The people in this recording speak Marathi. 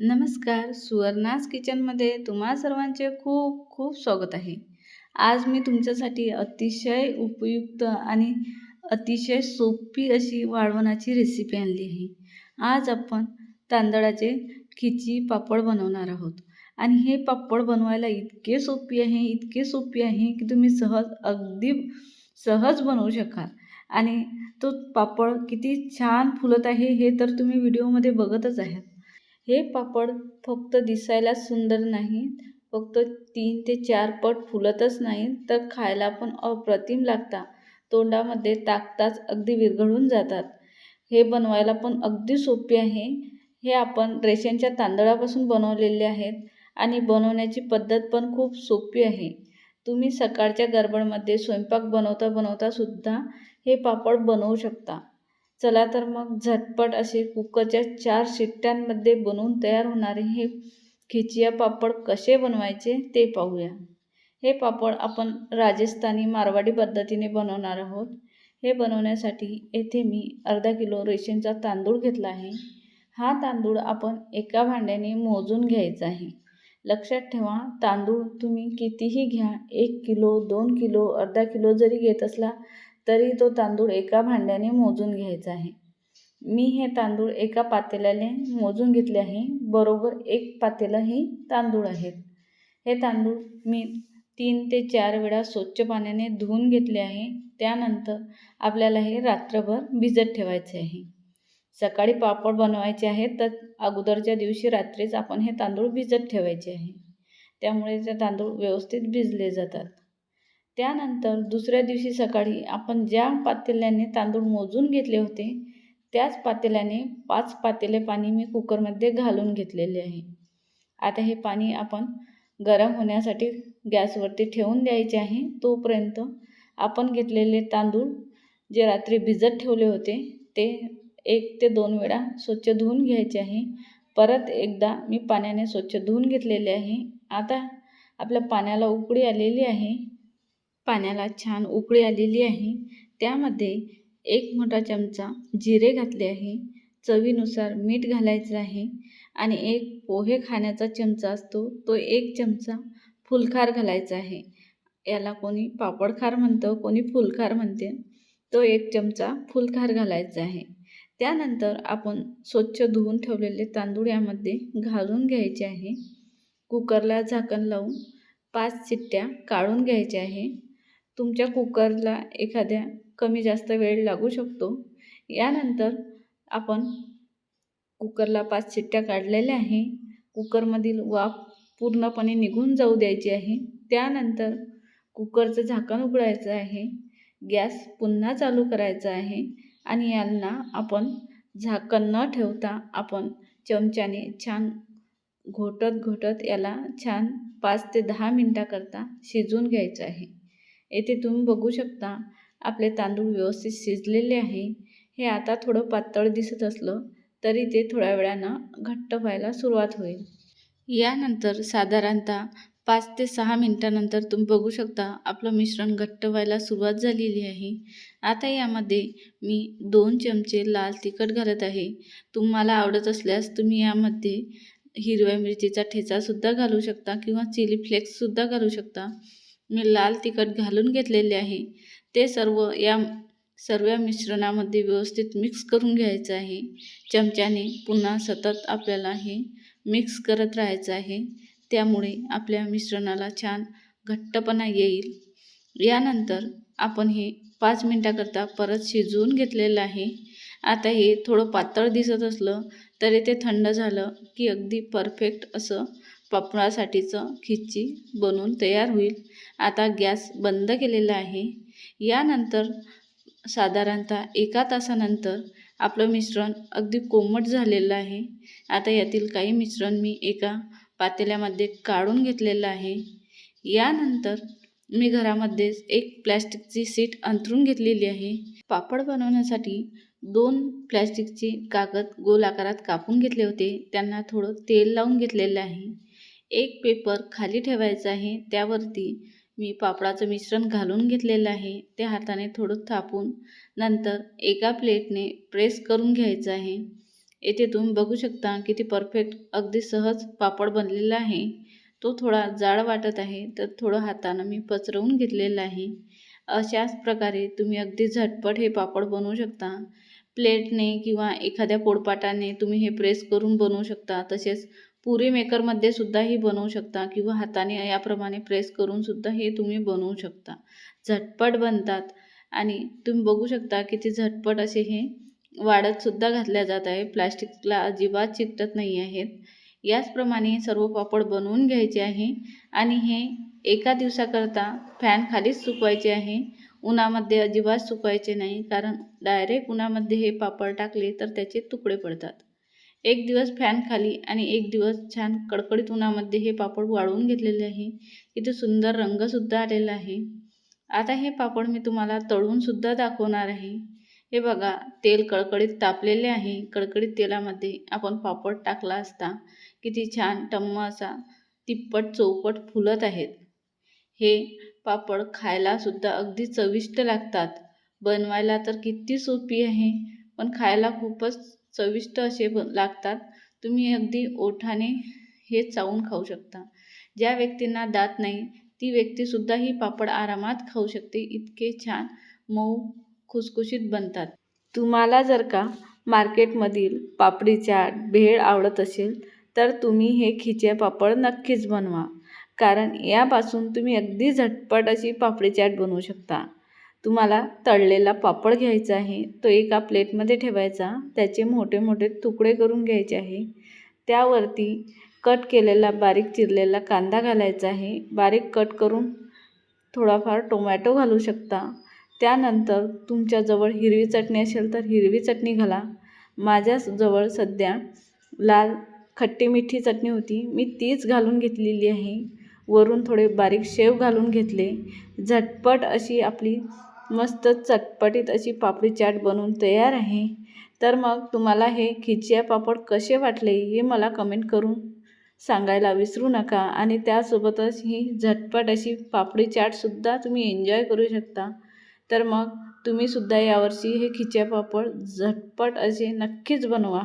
नमस्कार सुवर्णास किचनमध्ये तुम्हा सर्वांचे खूप खूप स्वागत आहे. आज मी तुमच्यासाठी अतिशय उपयुक्त आणि अतिशय सोपी अशी वाळवणाची रेसिपी आणली आहे. आज आपण तांदळाचे खिची पापड बनवणार आहोत. आणि हे पापड बनवायला इतके सोपी आहे इतके सोपी आहे की तुम्ही सहज अगदी सहज बनवू शकाल. आणि तो पापड किती छान फुलत आहे हे तर तुम्ही व्हिडिओमध्ये बघतच आहात. हे पापड फक्त दिसायला सुंदर नाही फक्त तीन ते चार पट फुलतच नाही तर खायला पण अप्रतिम लागतात. तोंडामध्ये टाकताच अगदी विरघळून जातात. हे बनवायला पण अगदी सोपे आहे. हे आपण रेशनच्या तांदळापासून बनवलेले आहेत आणि बनवण्याची पद्धत पण खूप सोपी आहे. तुम्ही सकाळच्या गडबडमध्ये स्वयंपाक बनवता बनवतासुद्धा हे पापड बनवू शकता. चला तर मग झटपट असे कुकरच्या चार शिट्ट्यांमध्ये बनवून तयार होणारे हे खिचिया पापड कसे बनवायचे ते पाहूया. हे पापड आपण राजस्थानी मारवाडी पद्धतीने बनवणार आहोत. हे बनवण्यासाठी येथे मी अर्धा किलो रेशनचा तांदूळ घेतला आहे. हा तांदूळ आपण एका भांड्याने मोजून घ्यायचा आहे. लक्षात ठेवा तांदूळ तुम्ही कितीही घ्या एक किलो दोन किलो अर्धा किलो जरी घेत असला तरी तो तांदूळ एका भांड्याने मोजून घ्यायचा आहे. मी हे तांदूळ एका पातेल्याने मोजून घेतले आहे. बरोबर एक पातेलं हे तांदूळ आहेत. हे तांदूळ मी तीन ते चार वेळा स्वच्छ पाण्याने धुवून घेतले आहे. त्यानंतर आपल्याला हे रात्रभर भिजत ठेवायचे आहे. सकाळी पापड बनवायचे आहे तर अगोदरच्या दिवशी रात्रीच आपण हे तांदूळ भिजत ठेवायचे आहे. त्यामुळे ते तांदूळ व्यवस्थित भिजले जातात. त्यानंतर दुसऱ्या दिवशी सकाळी आपण ज्या पातेल्याने तांदूळ मोजून घेतले होते त्याच पातेल्याने पाच पातेले पाणी मी कुकरमध्ये घालून घेतलेले आहे. आता हे पाणी आपण गरम होण्यासाठी गॅसवरती ठेवून द्यायचे आहे. तोपर्यंत आपण घेतलेले तांदूळ जे रात्री भिजत ठेवले होते ते एक ते दोन वेळा स्वच्छ धुवून घ्यायचे आहे. परत एकदा मी पाण्याने स्वच्छ धुवून घेतलेले आहे. आता आपल्या पाण्याला उकळी आलेली आहे. पाण्याला छान उकळी आलेली आहे. त्यामध्ये एक मोठा चमचा जिरे घातले आहे. चवीनुसार मीठ घालायचं आहे आणि एक पोहे खाण्याचा चमचा असतो. तो एक चमचा फुलखार घालायचा आहे. याला कोणी पापडखार म्हणतं कोणी फुलखार म्हणते. तो एक चमचा फुलखार घालायचा आहे. त्यानंतर आपण स्वच्छ धुवून ठेवलेले तांदूळ यामध्ये घालून घ्यायचे आहे. कुकरला झाकण लावून पाच चिट्ट्या काढून घ्यायच्या आहे. तुमच्या कुकरला एखाद्या कमी जास्त वेळ लागू शकतो. यानंतर आपण कुकरला पाच शिट्ट्या काढलेल्या आहे. कुकरमधील वाफ पूर्णपणे निघून जाऊ द्यायची आहे. त्यानंतर कुकरचं झाकण उघडायचं आहे. गॅस पुन्हा चालू करायचा आहे आणि यांना आपण झाकण न ठेवता आपण चमच्याने छान घोटत घोटत याला छान पाच ते दहा मिनटाकरता शिजून घ्यायचं आहे. येथे तुम्ही बघू शकता आपले तांदूळ व्यवस्थित शिजलेले आहे. हे आता थोडं पातळ दिसत असलं तरी ते थोड्या वेळानं घट्ट व्हायला सुरुवात होईल. यानंतर साधारणतः पाच ते सहा मिनटानंतर तुम्ही बघू शकता आपलं मिश्रण घट्ट व्हायला सुरुवात झालेली आहे. आता यामध्ये मी दोन चमचे लाल तिखट घालत आहे. तुम्हाला आवडत असल्यास तुम्ही यामध्ये हिरव्या मिरचीचा ठेचासुद्धा घालू शकता किंवा चिली फ्लेक्ससुद्धा घालू शकता. मी लाल तिखट घालून घेतलेले आहे. ते सर्व या सर्व मिश्रणामध्ये व्यवस्थित मिक्स करून घ्यायचं आहे. चमच्याने पुन्हा सतत आपल्याला हे मिक्स करत राहायचं आहे. त्यामुळे आपल्या मिश्रणाला छान घट्टपणा येईल. यानंतर आपण हे पाच मिनटाकरता परत शिजवून घेतलेलं आहे. आता हे थोडं पातळ दिसत असलं तरी ते थंड झालं की अगदी परफेक्ट असं पापडासाठीचं खिच्ची बनवून तयार होईल. आता गॅस बंद केलेला आहे. यानंतर साधारणतः एका तासानंतर आपलं मिश्रण अगदी कोमट झालेलं आहे. आता यातील काही मिश्रण मी एका पातेल्यामध्ये काढून घेतलेलं आहे. यानंतर मी घरामध्येच एक प्लॅस्टिकची सीट अंथरून घेतलेली आहे. पापड बनवण्यासाठी दोन प्लॅस्टिकची कागद गोल आकारात कापून घेतले होते. त्यांना थोडं तेल लावून घेतलेलं आहे. एक पेपर खाली ठेवायचा आहे त्यावरती मी पापडाचं मिश्रण घालून घेतलेलं आहे. त्या हाताने थोडं थापून नंतर एका प्लेटने प्रेस करून घ्यायचं आहे. येथे तुम्ही बघू शकता किती परफेक्ट अगदी सहज पापड बनलेला आहे. तो थोडा जाड वाटत आहे तर थोडं हातानं मी पचरवून घेतलेलं आहे. अशाच प्रकारे तुम्ही अगदी झटपट हे पापड बनवू शकता. प्लेटने किंवा एखाद्या पोळपाटाने तुम्ही हे प्रेस करून बनवू शकता. तसेच पुरी मेकरमध्ये सुद्धा ही बनवू शकता किंवा हाताने याप्रमाणे प्रेस करून सुद्धा हे तुम्ही बनवू शकता. झटपट बनतात आणि तुम्ही बघू शकता किती झटपट असे हे वाढतसुद्धा घातल्या जात आहे. प्लास्टिकला अजिबात चिकटत नाही आहेत. याचप्रमाणे सर्व पापड बनवून घ्यायचे आहे आणि हे एका दिवसाकरता फॅन खालीच सुकवायचे आहे. उन्हामध्ये अजिबात सुकवायचे नाही कारण डायरेक्ट उन्हामध्ये हे पापड टाकले तर त्याचे तुकडे पडतात. एक दिवस फॅन खाली आणि एक दिवस छान कडकडीत उन्हामध्ये हे पापड वाळवून घेतलेले आहे. इथे सुंदर रंगसुद्धा आलेला आहे. आता हे पापड मी तुम्हाला तळूनसुद्धा दाखवणार आहे. हे बघा तेल कडकडीत तापलेले आहे. कडकडीत तेलामध्ये आपण पापड टाकला असता किती छान टम्म असा तिप्पट चौपट फुलत आहेत. हे पापड खायलासुद्धा अगदी चविष्ट लागतात. बनवायला तर किती सोपी आहे पण खायला खूपच चविष्ट असे ब लागतात. तुम्ही अगदी ओठाने हे चावून खाऊ शकता. ज्या व्यक्तींना दात नाही ती व्यक्तीसुद्धा ही पापड आरामात खाऊ शकते. इतके छान मऊ खुसखुशीत बनतात. तुम्हाला जर का मार्केटमधील पापडी चाट भेळ आवडत असेल तर तुम्ही हे खिचे पापड नक्कीच बनवा. कारण यापासून तुम्ही अगदी झटपट अशी पापडी चाट बनवू शकता. तुम्हाला तळलेला पापड घ्यायचा आहे तो एका प्लेटमध्ये ठेवायचा त्याचे मोठे मोठे तुकडे करून घ्यायचे आहे. त्यावरती कट केलेला बारीक चिरलेला कांदा घालायचा आहे. बारीक कट करून थोडाफार टोमॅटो घालू शकता. त्यानंतर तुमच्याजवळ हिरवी चटणी असेल तर हिरवी चटणी घाला. माझ्याजवळ सध्या लाल खट्टी मिठी चटणी होती. मी तीच घालून घेतलेली आहे. वरून थोडे बारीक शेव घालून घेतले. झटपट अशी आपली मस्त चटपटीत अशी पापडी चाट बनवून तयार आहे. तर मग तुम्हाला हे खिचिया पापड कसे वाटले हे मला कमेंट करून सांगायला विसरू नका आणि त्यासोबतच ही झटपट अशी पापडी चाटसुद्धा तुम्ही एन्जॉय करू शकता. तर मग तुम्हीसुद्धा यावर्षी हे खिचिया पापड झटपट असे नक्कीच बनवा.